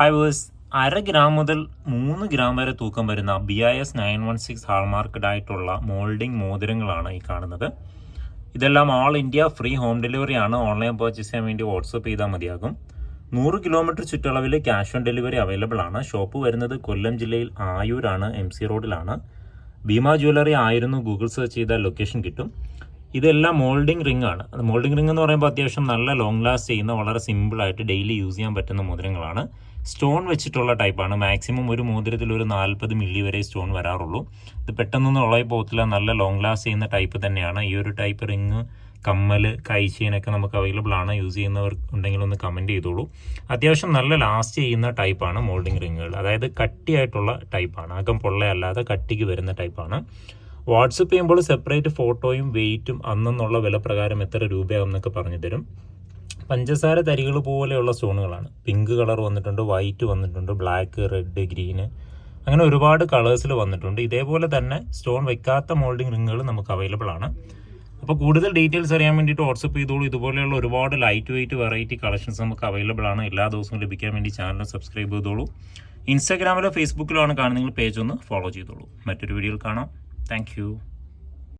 Hi verse അര gram മുതൽ മൂന്ന് ഗ്രാം വരെ തൂക്കം വരുന്ന B I S nine one six hallmarked ആയിട്ടുള്ള മോൾഡിംഗ് മോതിരങ്ങളാണ് ഈ കാണുന്നത്. ഇതെല്ലാം all India free home delivery ആണ്. ഓൺലൈൻ പർച്ചേസ് ചെയ്യാൻ വേണ്ടി വാട്സപ്പ് ചെയ്താൽ മതിയാകും. നൂറ് കിലോമീറ്റർ ചുറ്റളവിൽ ക്യാഷ് ഓൺ ഡെലിവറി അവൈലബിൾ ആണ്. ഷോപ്പ് വരുന്നത് കൊല്ലം ജില്ലയിൽ ആയൂരാണ് എം സി റോഡിലാണ് ഭീമ ജ്വല്ലറി ആയിരുന്നു. ഗൂഗിൾ സെർച്ച് ചെയ്താൽ ലൊക്കേഷൻ കിട്ടും. ഇതെല്ലാം മോൾഡിംഗ് റിംഗ് ആണ്. മോൾഡിംഗ് റിംഗ് എന്ന് പറയുമ്പോൾ അത്യാവശ്യം നല്ല ലോങ് ലാസ്റ്റ് ചെയ്യുന്ന വളരെ സിമ്പിളായിട്ട് ഡെയിലി യൂസ് ചെയ്യാൻ പറ്റുന്ന മോതിരങ്ങളാണ്. സ്റ്റോൺ വെച്ചിട്ടുള്ള ടൈപ്പാണ്. മാക്സിമം ഒരു മോതിരത്തിൽ ഒരു നാൽപ്പത് മില്ലി വരെ സ്റ്റോൺ വരാറുള്ളൂ. ഇത് പെട്ടെന്നൊന്നും ഉളയി പോകത്തില്ല. നല്ല ലോങ് ലാസ്റ്റ് ചെയ്യുന്ന ടൈപ്പ് തന്നെയാണ്. ഈ ഒരു ടൈപ്പ് റിങ് കമ്മൽ കൈശീനൊക്കെ നമുക്ക് അവൈലബിൾ ആണ്. യൂസ് ചെയ്യുന്നവർ ഉണ്ടെങ്കിൽ ഒന്ന് കമന്റ് ചെയ്തോളൂ. അത്യാവശ്യം നല്ല ലാസ്റ്റ് ചെയ്യുന്ന ടൈപ്പാണ് മോൾഡിംഗ് റിങ്ങുകൾ അതായത് കട്ടിയായിട്ടുള്ള ടൈപ്പാണ് അകം പൊള്ളയല്ലാതെ കട്ടിക്ക് വരുന്ന ടൈപ്പാണ് വാട്സപ്പ് ചെയ്യുമ്പോൾ സെപ്പറേറ്റ് ഫോട്ടോയും വെയിറ്റും അന്നെന്നുള്ള വില പ്രകാരം എത്ര രൂപയാകും എന്നൊക്കെ പറഞ്ഞു തരും. പഞ്ചസാര തരികൾ പോലെയുള്ള സ്റ്റോണുകളാണ് പിങ്ക് കളർ വന്നിട്ടുണ്ട് വൈറ്റ് വന്നിട്ടുണ്ട് ബ്ലാക്ക് റെഡ് ഗ്രീന്. അങ്ങനെ ഒരുപാട് കളേഴ്സിൽ വന്നിട്ടുണ്ട്. ഇതേപോലെ തന്നെ സ്റ്റോൺ വെക്കാത്ത മോൾഡിംഗ് റിങ്ങുകൾ നമുക്ക് അവൈലബിൾ ആണ്. അപ്പോൾ കൂടുതൽ ഡീറ്റെയിൽസ് അറിയാൻ വേണ്ടിയിട്ട് വാട്സപ്പ് ചെയ്തോളൂ. ഇതുപോലെയുള്ള ഒരുപാട് ലൈറ്റ് വെയിറ്റ് വെറൈറ്റി കളക്ഷൻസ് നമുക്ക് അവൈലബിൾ ആണ്. എല്ലാ ദിവസവും ലഭിക്കാൻ വേണ്ടി ചാനൽ സബ്സ്ക്രൈബ് ചെയ്തോളൂ. ഇൻസ്റ്റാഗ്രാമിലോ ഫേസ്ബുക്കിലോ ആണ് കാണുന്നെങ്കിൽ പേജ് ഒന്ന് ഫോളോ ചെയ്തോളൂ. മറ്റൊരു വീഡിയോയിൽ കാണാം. താങ്ക്